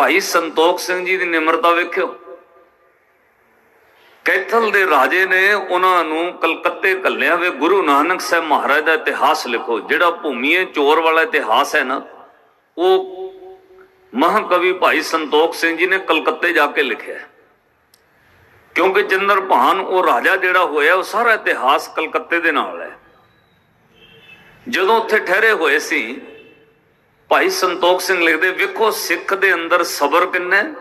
ਭਾਈ ਸੰਤੋਖ ਸਿੰਘ ਜੀ ਦੀ ਨਿਮਰਤਾ ਵੇਖਿਓ। ਕੈਥਲ ਦੇ ਰਾਜੇ ਨੇ ਉਹਨਾਂ ਨੂੰ ਕਲਕੱਤੇ ਘੱਲਿਆ ਵੇ। ਗੁਰੂ ਨਾਨਕ ਸਾਹਿਬ ਮਹਾਰਾਜ ਦਾ ਇਤਿਹਾਸ ਲਿਖੋ। ਜਿਹੜਾ ਭੂਮੀਏ ਚੋਰ ਵਾਲਾ ਇਤਿਹਾਸ ਹੈ ਨਾ, ਉਹ ਮਹਾਕਵੀ ਭਾਈ ਸੰਤੋਖ ਸਿੰਘ ਜੀ ਨੇ ਕਲਕੱਤੇ ਜਾ ਕੇ ਲਿਖਿਆ। ਕਿਉਂਕਿ ਚੰਦਰ ਭਾਨ, ਉਹ ਰਾਜਾ ਜਿਹੜਾ ਹੋਇਆ, ਉਹ ਸਾਰਾ ਇਤਿਹਾਸ ਕਲਕੱਤੇ ਦੇ ਨਾਲ ਹੈ। ਜਦੋਂ ਉੱਥੇ ਠਹਿਰੇ ਹੋਏ ਸੀ ਭਾਈ ਸੰਤੋਖ ਸਿੰਘ ਲਿਖਦੇ, ਵੇਖੋ ਸਿੱਖ ਦੇ ਅੰਦਰ ਸਬਰ ਕਿੰਨਾ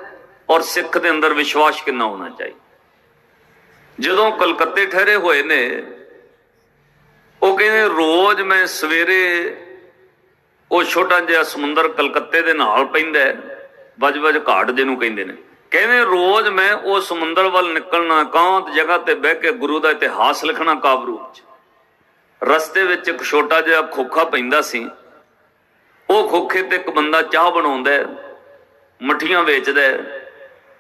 ਔਰ ਸਿੱਖ ਦੇ ਅੰਦਰ ਵਿਸ਼ਵਾਸ ਕਿੰਨਾ ਹੋਣਾ ਚਾਹੀਦਾ ਜਦੋਂ ਕਲਕੱਤੇ ਠਹਿਰੇ ਹੋਏ ਨੇ, ਉਹ ਕਹਿੰਦੇ, ਰੋਜ਼ ਮੈਂ ਸਵੇਰੇ ਉਹ ਛੋਟਾ ਜਿਹਾ ਸਮੁੰਦਰ ਕਲਕੱਤੇ ਦੇ ਨਾਲ ਪੈਂਦਾ ਹੈ, ਵਜ-ਵਜ ਘਾਟ ਜਿਹਨੂੰ ਕਹਿੰਦੇ ਨੇ। ਕਹਿੰਦੇ, ਰੋਜ਼ ਮੈਂ ਉਹ ਸਮੁੰਦਰ ਵੱਲ ਨਿਕਲਣਾ ਕਾਂਤ ਜਗ੍ਹਾ ਤੇ ਬਹਿ ਕੇ ਗੁਰੂ ਦਾ ਇਤਿਹਾਸ ਲਿਖਣਾ ਕਾਵ ਰੂਪ ਚ ਰਸਤੇ ਵਿੱਚ ਇੱਕ ਛੋਟਾ ਜਿਹਾ ਖੋਖਾ ਪੈਂਦਾ ਸੀ। ਉਹ ਖੋਖੇ ਤੇ ਇੱਕ ਬੰਦਾ ਚਾਹ ਬਣਾਉਂਦਾ ਮਠੀਆਂ ਵੇਚਦਾ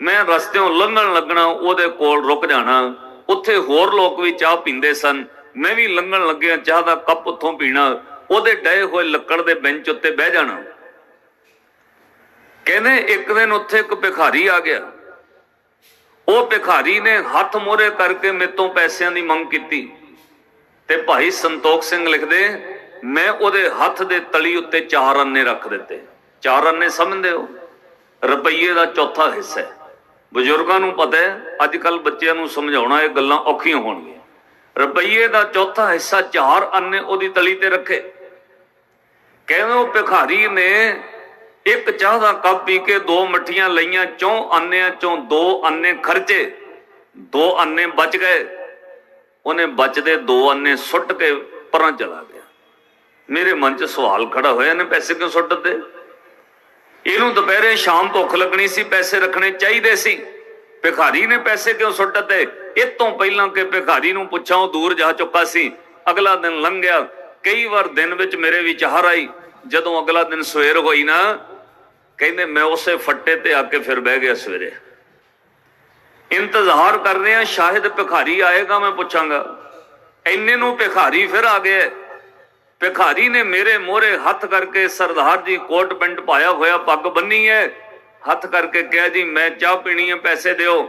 ਮੈਂ ਰਸਤਿਓਂ ਲੰਘਣ ਲੱਗਣਾ, ਉਹਦੇ ਕੋਲ ਰੁਕ ਜਾਣਾ। ਉੱਥੇ ਹੋਰ ਲੋਕ ਵੀ ਚਾਹ ਪੀਂਦੇ ਸਨ। ਮੈਂ ਵੀ ਲੰਘਣ ਲੱਗਿਆ, ਚਾਹ ਦਾ ਕੱਪ ਉੱਥੋਂ ਪੀਣਾ। ਉਹਦੇ ਡਏ ਹੋਏ ਲੱਕੜ ਦੇ ਬੈਂਚ ਉੱਤੇ ਬਹਿ ਜਾਣਾ। ਕਹਿੰਦੇ ਇੱਕ ਦਿਨ ਉੱਥੇ ਇੱਕ ਭਿਖਾਰੀ ਆ ਗਿਆ। ਉਹ ਭਿਖਾਰੀ ਨੇ ਹੱਥ ਮੋਰੇ ਕਰਕੇ ਮੇਰੇ ਤੋਂ ਪੈਸਿਆਂ ਦੀ ਮੰਗ ਕੀਤੀ। ਤੇ ਭਾਈ ਸੰਤੋਖ ਸਿੰਘ ਲਿਖਦੇ ਮੈਂ ਉਹਦੇ ਹੱਥ ਦੇ ਤਲੀ ਉੱਤੇ ਚਾਰ ਅੰਨੇ ਰੱਖ ਦਿੱਤੇ। ਚਾਰ ਅੰਨੇ ਸਮਝਦੇ ਹੋ? ਰੁਪਈਏ ਦਾ ਚੌਥਾ ਹਿੱਸਾ ਹੈ। ਬਜ਼ੁਰਗਾਂ ਨੂੰ ਪਤਾ ਹੈ ਅੱਜ ਕੱਲ ਬੱਚਿਆਂ ਨੂੰ ਸਮਝਾਉਣਾ ਇਹ ਗੱਲਾਂ ਔਖੀਆਂ ਹੋਣਗੀਆਂ। ਰੁਪਈਏ ਦਾ ਚੌਥਾ ਹਿੱਸਾ ਚਾਰ ਅੰਨੇ ਉਹਦੀ ਤਲੀ ਤੇ ਰੱਖੇ। ਕਹਿੰਦੇ ਉਹ ਭਿਖਾਰੀ ਨੇ ਇੱਕ ਚਾਹ ਦਾ ਕੱਪ ਪੀ ਕੇ ਦੋ ਮੱਠੀਆਂ ਲਈਆਂ, ਚੌਂ ਅੰਨਿਆਂ ਚੋਂ ਦੋ ਅੰਨੇ ਖਰਚੇ, ਦੋ ਅੰਨੇ ਬਚ ਗਏ। ਉਹਨੇ ਬਚਦੇ ਦੋ ਅੰਨੇ ਸੁੱਟ ਕੇ ਪਰਾਂ ਚਲਾ ਗਿਆ। ਮੇਰੇ ਮਨ 'ਚ ਸਵਾਲ ਖੜਾ ਹੋਇਆ ਨੇ ਪੈਸੇ ਕਿਉਂ ਸੁੱਟ ਦਿੱਤੇ? ਇਹਨੂੰ ਦੁਪਹਿਰੇ ਸ਼ਾਮ ਭੁੱਖ ਲੱਗਣੀ ਸੀ, ਪੈਸੇ ਰੱਖਣੇ ਚਾਹੀਦੇ ਸੀ। ਭਿਖਾਰੀ ਨੇ ਪੈਸੇ ਕਿਉਂ ਸੁੱਟ ਦਿੱਤੇ? ਇਹ ਤੋਂ ਪਹਿਲਾਂ ਕਿ ਭਿਖਾਰੀ ਨੂੰ ਪੁੱਛਾਂ, ਉਹ ਦੂਰ ਜਾ ਚੁੱਕਾ ਸੀ। ਅਗਲਾ ਦਿਨ ਲੰਘ ਗਿਆ ਕਈ ਵਾਰ ਦਿਨ ਵਿੱਚ ਮੇਰੇ ਵਿਚਾਰ ਆਈ। ਜਦੋਂ ਅਗਲਾ ਦਿਨ ਸਵੇਰ ਹੋਈ ਨਾ, ਕਹਿੰਦੇ, ਮੈਂ ਉਸੇ ਫੱਟੇ ਤੇ ਆ ਕੇ ਫਿਰ ਬਹਿ ਗਿਆ ਸਵੇਰੇ। ਇੰਤਜ਼ਾਰ ਕਰ ਰਹੇ ਆ ਸ਼ਾਇਦ ਭਿਖਾਰੀ ਆਏਗਾ, ਮੈਂ ਪੁੱਛਾਂਗਾ। ਇੰਨੇ ਨੂੰ ਭਿਖਾਰੀ ਫਿਰ ਆ ਗਿਆ। ਭਿਖਾਰੀ ਨੇ ਮੇਰੇ ਮੋਹਰੇ ਹੱਥ ਕਰਕੇ ਸਰਦਾਰ ਜੀ ਕੋਟ ਪਿੰਡ ਪਾਇਆ ਹੋਇਆ, ਪੱਗ ਬੰਨੀ ਹੈ ਹੱਥ ਕਰਕੇ ਕਿਹਾ, ਜੀ, ਮੈਂ ਚਾਹ ਪੀਣੀ ਹੈ ਪੈਸੇ ਦਿਓ।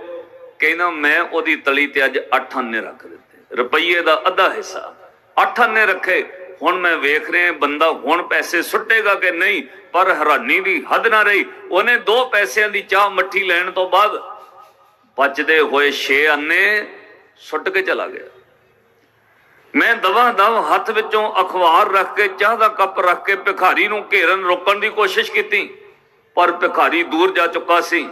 ਕਹਿੰਦਾ, ਮੈਂ ਉਹਦੀ ਤਲੀ ਤੇ ਅੱਜ 8 ਅੰਨੇ ਰੱਖ ਦਿੱਤੇ। ਰੁਪਈਏ ਦਾ ਅੱਧਾ ਹਿੱਸਾ। 8 ਅੰਨੇ ਰੱਖੇ। ਹੁਣ ਮੈਂ ਵੇਖ ਰਿਹਾ ਬੰਦਾ ਹੁਣ ਪੈਸੇ ਸੁੱਟੇਗਾ ਕਿ ਨਹੀਂ? ਪਰ ਹੈਰਾਨੀ ਦੀ ਹੱਦ ਨਾ ਰਹੀ। ਉਹਨੇ ਦੋ ਪੈਸਿਆਂ ਦੀ ਚਾਹ ਮੱਠੀ ਲੈਣ ਤੋਂ ਬਾਅਦ ਬਚਦੇ ਹੋਏ 6 ਅੰਨੇ ਸੁੱਟ ਕੇ ਚਲਾ ਗਿਆ। ਮੈਂ ਦਵਾ ਦਵ ਹੱਥ ਵਿੱਚੋਂ ਅਖਬਾਰ ਰੱਖ ਕੇ, ਚਾਹ ਦਾ ਕੱਪ ਰੱਖ ਕੇ ਭਿਖਾਰੀ ਨੂੰ ਘੇਰਨ ਰੋਕਣ ਦੀ ਕੋਸ਼ਿਸ਼ ਕੀਤੀ, ਪਰ ਭਿਖਾਰੀ ਦੂਰ ਜਾ ਚੁੱਕਾ ਸੀ।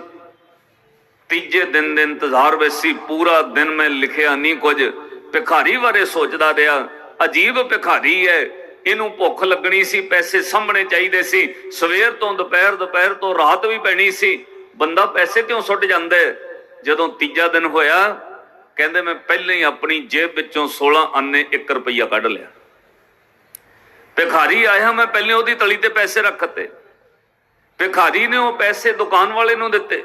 ਤੀਜੇ ਦਿਨ ਦੇ ਇੰਤਜ਼ਾਰ ਵਿੱਚ ਸੀ, ਪੂਰਾ ਦਿਨ ਮੈਂ ਲਿਖਿਆ ਨਹੀਂ ਕੁਝ। ਭਿਖਾਰੀ ਬਾਰੇ ਸੋਚਦਾ ਰਿਹਾ, ਅਜੀਬ ਭਿਖਾਰੀ ਹੈ, ਇਹਨੂੰ ਭੁੱਖ ਲੱਗਣੀ ਸੀ, ਪੈਸੇ ਸਾਹਮਣੇ ਚਾਹੀਦੇ ਸੀ। ਸਵੇਰ ਤੋਂ ਦੁਪਹਿਰ ਦੁਪਹਿਰ ਤੋਂ ਰਾਤ ਵੀ ਪੈਣੀ ਸੀ। ਬੰਦਾ ਪੈਸੇ ਕਿਉਂ ਸੁੱਟ ਜਾਂਦਾ? ਜਦੋਂ ਤੀਜਾ ਦਿਨ ਹੋਇਆ ਕਹਿੰਦੇ ਮੈਂ ਪਹਿਲਾਂ ਹੀ ਆਪਣੀ ਜੇਬ ਵਿੱਚੋਂ 16 ਅੰਨੇ 1 ਰੁਪਈਆ ਕੱਢ ਲਿਆ। ਭਿਖਾਰੀ ਆਇਆ ਮੈਂ ਪਹਿਲੇ ਉਹਦੀ ਤਲੀ ਤੇ ਪੈਸੇ ਰੱਖਤੇ ਭਿਖਾਰੀ ਨੇ ਉਹ ਪੈਸੇ ਦੁਕਾਨ ਵਾਲੇ ਨੂੰ ਦਿੱਤੇ।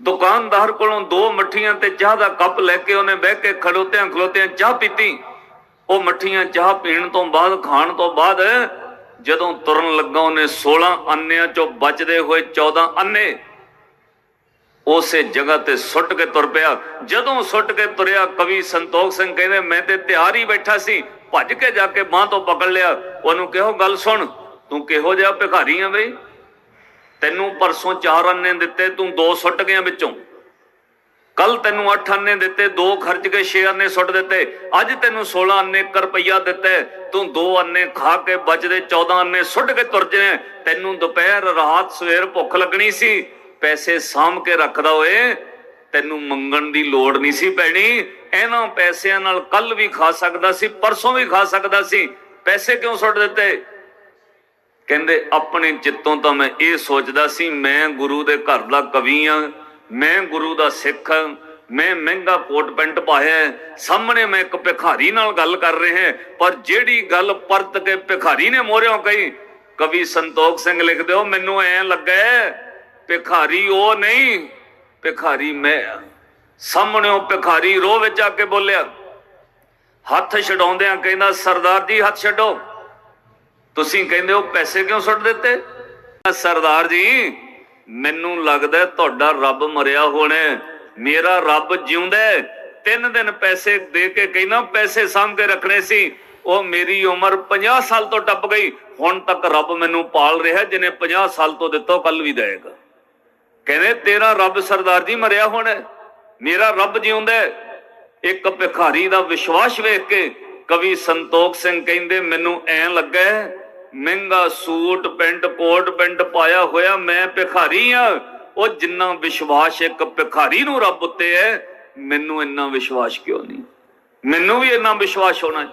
ਦੁਕਾਨਦਾਰ ਕੋਲੋਂ ਦੋ ਮੱਠੀਆਂ ਤੇ ਚਾਹ ਦਾ ਕੱਪ ਲੈ ਕੇ ਉਹਨੇ ਬਹਿ ਕੇ ਖੜੋਤਿਆਂ ਖਲੋਤਿਆਂ ਚਾਹ ਪੀਤੀ। ਉਹ ਮੱਠੀਆਂ ਚਾਹ ਪੀਣ ਤੋਂ ਬਾਅਦ, ਖਾਣ ਤੋਂ ਬਾਅਦ ਜਦੋਂ ਤੁਰਨ ਲੱਗਾ ਉਹਨੇ 16 ਅੰਨਿਆਂ ਚੋਂ ਬਚਦੇ ਹੋਏ 14 ਅੰਨੇ ਉਸੇ ਜਗ੍ਹਾ ਤੇ ਸੁੱਟ ਕੇ ਤੁਰ ਪਿਆ। ਜਦੋਂ ਸੁੱਟ ਕੇ ਤੁਰਿਆ, ਕਵੀ ਸੰਤੋਖ ਸਿੰਘ ਕਹਿੰਦੇ, ਮੈਂ ਤੇ ਤਿਆਰ ਹੀ ਬੈਠਾ ਸੀ, ਭੱਜ ਕੇ ਜਾ ਕੇ ਬਾਹ ਤੋਂ ਪਕੜ ਲਿਆ। ਉਹਨੂੰ ਕਿਹੋ ਗੱਲ ਸੁਣ, ਤੂੰ ਕਿਹੋ ਜਿਹਾ ਭਿਖਾਰੀ ਆ ਬਈ? ਤੈਨੂੰ ਪਰਸੋਂ ਚਾਰ ਅੰਨੇ ਦਿੱਤੇ, ਤੂੰ ਦੋ ਸੁੱਟ ਗਿਆ ਵਿੱਚੋਂ। ਕੱਲ ਤੈਨੂੰ 8 ਅੰਨੇ ਦਿੱਤੇ, ਦੋ ਖਰਚ ਕੇ 6 ਅੰਨੇ ਸੁੱਟ ਦਿੱਤੇ। ਅੱਜ ਤੈਨੂੰ 16 ਅੰਨੇ 1 ਰੁਪਈਆ ਦਿੱਤੇ ਤੂੰ ਦੋ ਅੰਨੇ ਖਾ ਕੇ ਬਚਦੇ 14 ਅੰਨੇ ਸੁੱਟ ਕੇ ਤੁਰ ਜਾਏ ਤੈਨੂੰ ਦੁਪਹਿਰ, ਰਾਤ, ਸਵੇਰ ਭੁੱਖ ਲੱਗਣੀ ਸੀ। ਪੈਸੇ ਸਾਂਭ ਕੇ ਰੱਖਦਾ ਓਏ, ਤੈਨੂੰ ਮੰਗਣ ਦੀ ਲੋੜ ਨਹੀਂ ਸੀ ਪੈਣੀ, ਇਹਨਾਂ ਪੈਸਿਆਂ ਨਾਲ ਕੱਲ ਵੀ ਖਾ ਸਕਦਾ ਸੀ, ਪਰਸੋਂ ਵੀ ਖਾ ਸਕਦਾ ਸੀ, ਪੈਸੇ ਕਿਉਂ ਸੁੱਟ ਦਿੱਤੇ? ਕਹਿੰਦੇ, ਆਪਣੇ ਚਿੱਤੋਂ ਤਾਂ ਮੈਂ ਇਹ ਸੋਚਦਾ ਸੀ, ਮੈਂ ਗੁਰੂ ਦੇ ਘਰ ਦਾ ਕਵੀ ਆ, ਮੈਂ ਗੁਰੂ ਦਾ ਸਿੱਖ ਹਾਂ ਮੈਂ ਮਹਿੰਗਾ ਕੋਟ ਪੈਂਟ ਪਾਇਆ ਸਾਹਮਣੇ ਮੈਂ ਇੱਕ ਭਿਖਾਰੀ ਨਾਲ ਗੱਲ ਕਰ ਰਿਹਾ ਪਰ ਜਿਹੜੀ ਗੱਲ ਪਰਤ ਕੇ ਭਿਖਾਰੀ ਨੇ ਮੋਹਰਿਓ ਕਹੀ, ਕਵੀ ਸੰਤੋਖ ਸਿੰਘ ਲਿਖਦੇ ਹੋ, ਮੈਨੂੰ ਐ ਲੱਗਾ ਭਿਖਾਰੀ ਉਹ ਨਹੀਂ, ਭਿਖਾਰੀ ਮੈਂ ਆ। ਸਾਹਮਣੇੋਂ ਭਿਖਾਰੀ ਰੋਹ ਵਿੱਚ ਆ ਕੇ ਬੋਲਿਆ, ਹੱਥ ਛਡਾਉਂਦਿਆਂ ਕਹਿੰਦਾ, ਸਰਦਾਰ ਜੀ, ਹੱਥ ਛੱਡੋ। ਤੁਸੀਂ ਕਹਿੰਦੇ ਹੋ, ਪੈਸੇ ਕਿਉਂ ਸੁੱਟ ਦਿੱਤੇ? ਸਰਦਾਰ ਜੀ, ਮੈਨੂੰ ਲੱਗਦਾ ਤੁਹਾਡਾ ਰੱਬ ਮਰਿਆ ਹੋਣਾ ਮੇਰਾ ਰੱਬ ਜਿਉਂਦਾ ਤਿੰਨ ਦਿਨ ਪੈਸੇ ਦੇ ਕੇ ਕਹਿੰਦਾ, ਪੈਸੇ ਸਾਂਭ ਕੇ ਰੱਖਣੇ ਸੀ। ਉਹ ਮੇਰੀ ਉਮਰ 50 ਸਾਲ ਤੋਂ ਟੱਪ ਗਈ। ਹੁਣ ਤੱਕ ਰੱਬ ਮੈਨੂੰ ਪਾਲ ਰਿਹਾ ਜਿਹਨੇ 50 ਸਾਲ ਤੋਂ ਦਿੱਤਾ ਕੱਲ ਵੀ ਦੇਗਾ ਕਹਿੰਦੇ, ਤੇਰਾ ਰੱਬ ਸਰਦਾਰ ਜੀ ਮਰਿਆ ਹੋਣਾ, ਮੇਰਾ ਰੱਬ ਜਿਉਂਦਾ ਇੱਕ ਭਿਖਾਰੀ ਦਾ ਵਿਸ਼ਵਾਸ ਵੇਖ ਕੇ ਕਵੀ ਸੰਤੋਖ ਸਿੰਘ ਕਹਿੰਦੇ, ਮੈਨੂੰ ਐਂ ਲੱਗਾ ਮਹਿੰਗਾ ਸੂਟ, ਪੈਂਟ ਕੋਟ, ਪੈਂਟ ਪਾਇਆ ਹੋਇਆ ਮੈਂ ਭਿਖਾਰੀ ਆ ਉਹ ਜਿੰਨਾ ਵਿਸ਼ਵਾਸ ਇੱਕ ਭਿਖਾਰੀ ਨੂੰ ਰੱਬ ਉੱਤੇ ਹੈ, ਮੈਨੂੰ ਇੰਨਾ ਵਿਸ਼ਵਾਸ ਕਿਉਂ ਨਹੀਂ? ਮੈਨੂੰ ਵੀ ਇੰਨਾ ਵਿਸ਼ਵਾਸ ਹੋਣਾ